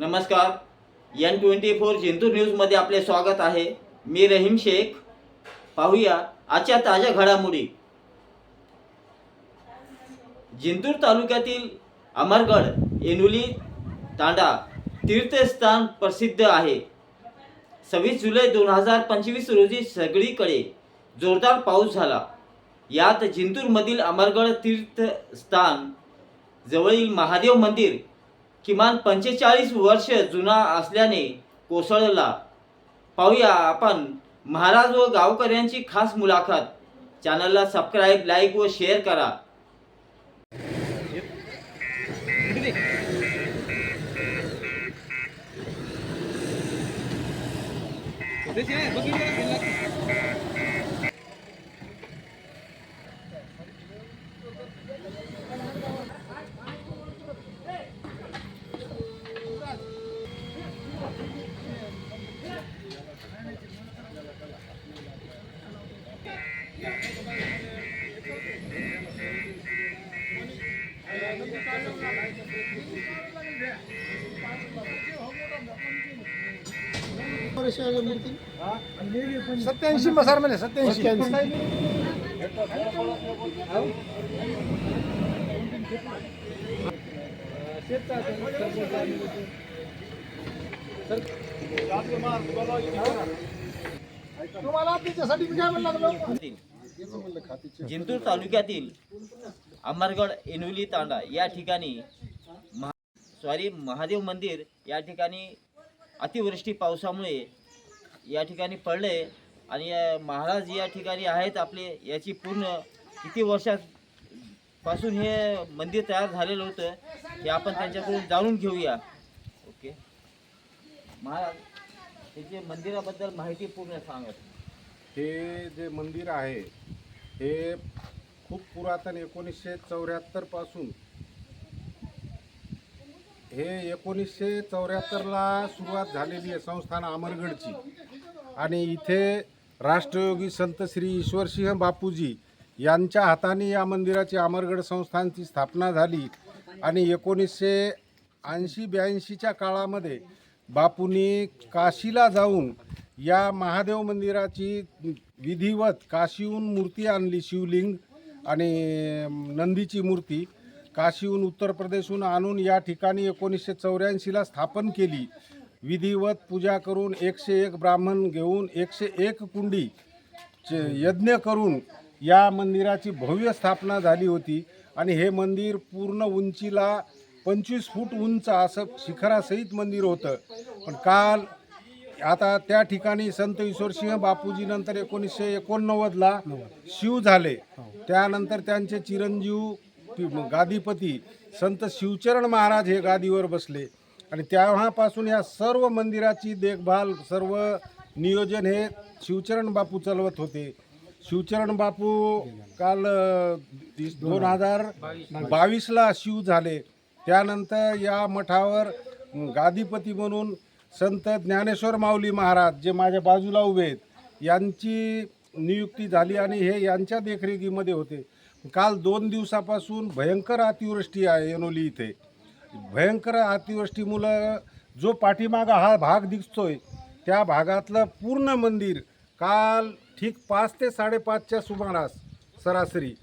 नमस्कार. N twenty four Jintur न्यूजमध्ये आपले स्वागत आहे. मी रहीम शेख. पाहूया आजच्या ताज्या घडामोडी. जिंतूर तालुक्यातील अमरगड येनुली तांडा तीर्थस्थान प्रसिद्ध आहे. सव्वीस जुलै दोन हजार पंचवीस रोजी सगळीकडे जोरदार पाऊस झाला. यात जिंतूरमधील अमरगड तीर्थस्थान जवळील महादेव मंदिर किमान पंचेचाळीस वर्ष जुना असल्याने कोसळला. पाहूया आपण महाराज व गावकऱ्यांची खास मुलाखत. चॅनलला सबस्क्राईब लाईक व शेअर करा. सत्याऐंशी मसारमध्ये सत्याऐंशी. तुम्हाला त्याच्यासाठी मी काय म्हणलं लागलो जिंतूर तालुक्यातील अंबरगड एनुली तांडा या ठिकाणी महा सॉरी महादेव मंदिर या ठिकाणी अतिवृष्टी पावसामुळे या ठिकाणी पडले आणि या महाराज या ठिकाणी आहेत आपले याची पूर्ण किती वर्षापासून हे मंदिर तयार झालेलं होतं हे आपण त्यांच्याकडून जाणून घेऊया. ओके. महाराज त्याचे मंदिराबद्दल माहिती पूर्ण सांगत हे जे मंदिर आहे हे खूप पुरातन एकोणीसशे चौऱ्याहत्तरपासून हे एकोणीसशे चौऱ्याहत्तरला सुरुवात झालेली आहे संस्थान अमरगडची. आणि इथे राष्ट्रयोगी संत श्री ईश्वरसिंह बापूजी यांच्या हाताने या मंदिराची अमरगड संस्थानची स्थापना झाली. आणि एकोणीसशे ऐंशी ब्याऐंशीच्या काळामध्ये बापूंनी काशीला जाऊन या महादेव मंदिराची विधिवत काशीहून मूर्ती आणली शिवलिंग. आणि नंदीची मूर्ती काशीहून उत्तर प्रदेशहून आणून या ठिकाणी एकोणीसशे चौऱ्याऐंशीला स्थापन केली. विधिवत पूजा करून एकशे एक ब्राह्मण घेऊन एकशे एक कुंडी चे- यज्ञ करून या मंदिराची भव्य स्थापना झाली होती. आणि हे मंदिर पूर्ण उंचीला पंचवीस फूट उंच असं शिखरासहित मंदिर होतं. पण काल आता त्या ठिकाणी संत ईश्वरसिंह बापूजी नंतर एकोणीसशे एकोणनव्वदला शिव झाले. हो. त्यानंतर त्यांचे चिरंजीव गादीपती संत शिवचरण महाराज हे गादीवर बसले. आणि तेव्हापासून या सर्व मंदिराची देखभाल सर्व नियोजन हे शिवचरण बापू चालवत होते. शिवचरण बापू काल दोन हजार बावीसला शिव झाले. त्यानंतर या मठावर गादीपती म्हणून संत ज्ञानेश्वर माऊली महाराज जे माझ्या बाजूला उभे आहेत यांची नियुक्ती झाली आणि हे यांच्या देखरेखीमध्ये होते. काल दोन दिवसापासून भयंकर अतिवृष्टी आहे येनोली इथे. भयंकर अतिवृष्टीमुळं जो पाठीमागा हा भाग दिसतोय त्या भागातलं पूर्ण मंदिर काल ठीक पाच ते साडेपाचच्या सुमारास सरासरी.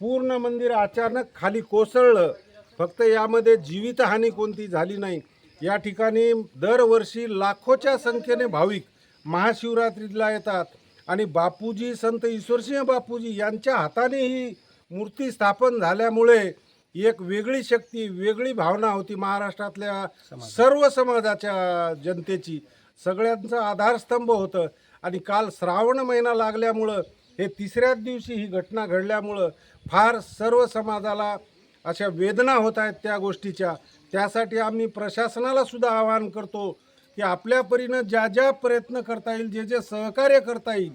पूर्ण मंदिर अचानक खाली कोसळलं. फक्त यामध्ये जीवितहानी कोणती झाली नाही. या ठिकाणी दरवर्षी लाखोच्या संख्येने भाविक महाशिवरात्रीला येतात. आणि बापूजी संत ईश्वरसिंह बापूजी यांच्या हाताने ही मूर्ती स्थापन झाल्यामुळे एक वेगळी शक्ती वेगळी भावना होती महाराष्ट्रातल्या सर्व समाजाच्या जनतेची. सगळ्यांचं आधारस्तंभ होतं. आणि काल श्रावण महिना लागल्यामुळं हे तिसऱ्याच दिवशी ही घटना घडल्यामुळं फार सर्व समाजाला अशा वेदना होत आहेत त्या गोष्टीच्या. त्यासाठी आम्ही प्रशासनाला सुद्धा आवाहन करतो. की आपल्या परीनं ज्या ज्या प्रयत्न करता येईल जे जे सहकार्य करता येईल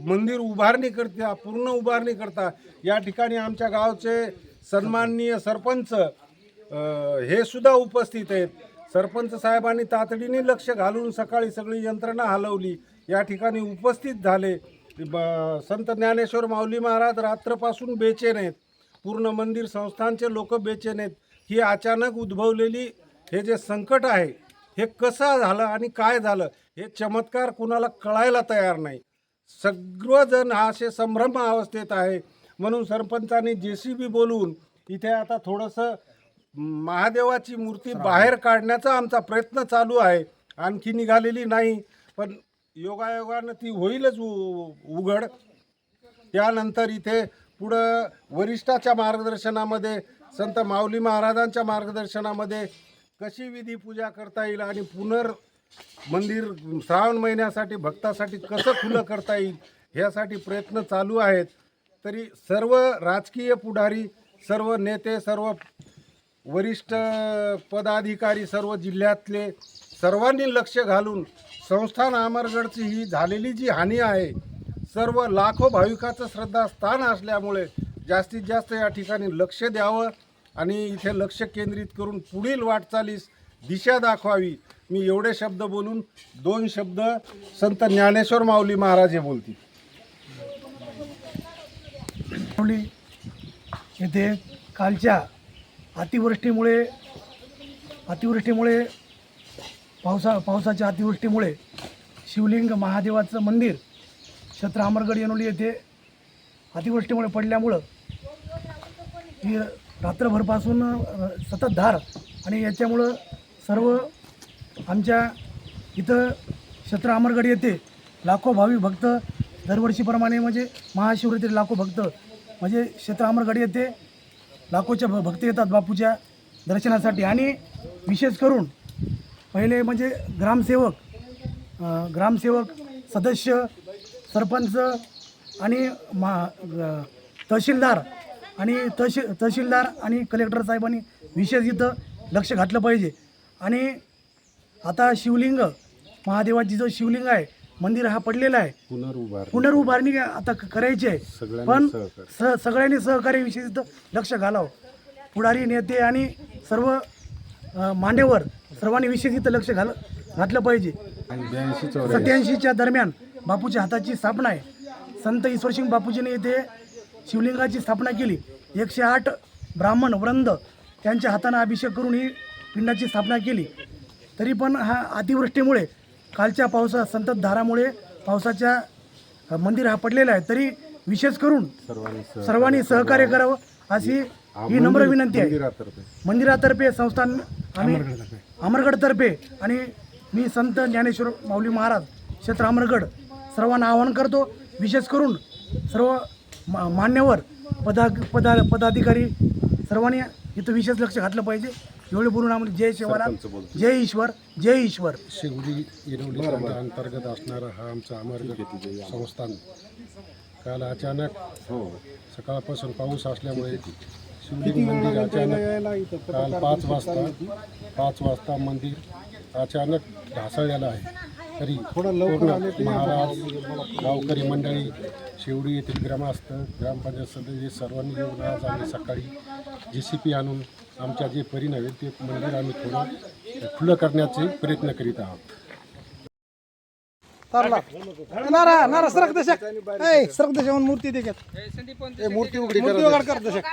मंदिर उभारणी करता पूर्ण उभारणी करता या ठिकाणी आमच्या गावचे सन्माननीय सरपंच हे सुद्धा उपस्थित आहेत. सरपंच साहेबांनी तातडीने लक्ष घालून सकाळी सगळी यंत्रणा हलवली. या ठिकाणी उपस्थित झाले. ब- संत ज्ञानेश्वर माऊली महाराज रात्रपासून बेचेन आहेत. पूर्ण मंदिर संस्थांचे लोक बेचेन आहेत. ही अचानक उद्भवलेली हे जे संकट आहे हे कसं झालं आणि काय झालं हे चमत्कार कुणाला कळायला तयार नाही. सगळंजण हा असे संभ्रम अवस्थेत आहे. म्हणून सरपंचांनी जे सी बी बोलवून इथे आता थोडंसं महादेवाची मूर्ती बाहेर काढण्याचा आमचा प्रयत्न चालू आहे. आणखी निघालेली नाही. पण योगायोगानं ती होईलच उ- उघड. त्यानंतर इथे पुढं वरिष्ठाच्या मार्गदर्शनामध्ये संत माऊली महाराजांच्या मार्गदर्शनामध्ये कशी विधी पूजा करता येईल आणि पुनर् मंदिर श्रावण महिन्यासाठी भक्तासाठी कसं खुलं करता येईल ह्यासाठी प्रयत्न चालू आहेत. तरी सर्व राजकीय पुढारी सर्व नेते सर्व वरिष्ठ पदाधिकारी सर्व जिल्ह्यातले सर्वांनी लक्ष घालून संस्थान अमरगडची ही झालेली जी हानी आहे सर्व लाखो भाविकाचं श्रद्धास्थान असल्यामुळे जास्तीत जास्त या ठिकाणी लक्ष द्यावं. आणि इथे लक्ष केंद्रित करून पुढील वाटचालीस दिशा दाखवावी. मी एवढे शब्द बोलून दोन शब्द संत ज्ञानेश्वर माऊली महाराज हे बोलतील. माहुली येथे कालच्या अतिवृष्टीमुळे अतिवृष्टीमुळे पावसा पावसाच्या अतिवृष्टीमुळे शिवलिंग महादेवाचं मंदिर छत्र अमरगड येनोली येथे अतिवृष्टीमुळे पडल्यामुळं रात्रभरपासून सततधार सतत धार आणि याच्यामुळं सर्व आमच्या इथं क्षेत्र अमरगड येथे लाखो भावी भक्त दरवर्षीप्रमाणे म्हणजे महाशिवरात्री लाखो भक्त म्हणजे क्षेत्र अमरगड येथे लाखोच्या भ- भक्त येतात बापूच्या दर्शनासाठी. आणि विशेष करून पहिले म्हणजे ग्रामसेवक ग्रामसेवक सदस्य सरपंच आणि मा ग- तहसीलदार आणि तहसील तहसीलदार आणि कलेक्टर साहेबांनी विशेष इथं लक्ष घातलं पाहिजे. आणि आता शिवलिंग महादेवाची जो शिवलिंग आहे मंदिर हा पडलेला आहे. पुनरुभार पुनरुभारणी आता करायची आहे. पण. स सगळ्यांनी सहकार्य विशेष इथं लक्ष घालावं. पुढारी नेते आणि सर्व अ, मान्यवर सर्वांनी विशेष इथं लक्ष घाल घातलं पाहिजे. सत्याऐंशीच्या दरम्यान बापूच्या हाताची स्थापना आहे. संत ईश्वरसिंग बापूजीने येथे शिवलिंगाची स्थापना केली. एकशे आठ ब्राह्मण वृंद त्यांच्या हाताने अभिषेक करून ही पिंडाची स्थापना केली. तरी पण हा अतिवृष्टीमुळे कालच्या पावसा संततधारामुळे पावसाच्या मंदिर हा पडलेला आहे. तरी विशेष करून सर्वांनी सहकार्य. करावं अशी ही नम्र विनंती आहे. मंदिरातर्फे. मंदिरातर्फे संस्थान आम्ही अमरगडतर्फे आणि मी संत ज्ञानेश्वर माऊली महाराज क्षेत्र अमरगड सर्वांना आवाहन करतो. विशेष करून सर्व मा- मान्यवर पदा पदा पदाधिकारी सर्वांनी इथं विशेष लक्ष घातलं पाहिजे. एवढे बोलून आम्हाला जय शिवराम जय ईश्वर जय ईश्वर. शेवडी येरवली अंतर्गत असणारं हा आमचा अमरगड संस्थान. काल अचानक हो. सकाळपासून पाऊस असल्यामुळे शिवलिंग मंदिर अचानक काल पाच वाजता पाच वाजता मंदिर अचानक ढासळलेलं आहे. तरी पूर्ण महाराज गावकरी मंडळी शेवडी येथील ग्रामस्थ ग्रामपंचायत सदस्य सर्वांनी येऊन आज आम्ही सकाळी जे सी पी आणून आमच्या जे परी नव्हे ते मंदिर आम्ही थोडं खुलं करण्याचे प्रयत्न करीत आहोत. नारा नारा सरक दशक. ए सरक दशक मूर्ती देखत मूर्ती उघडी मूर्ती उघड कर दशक.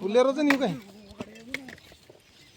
फुले रोज नेऊ काय?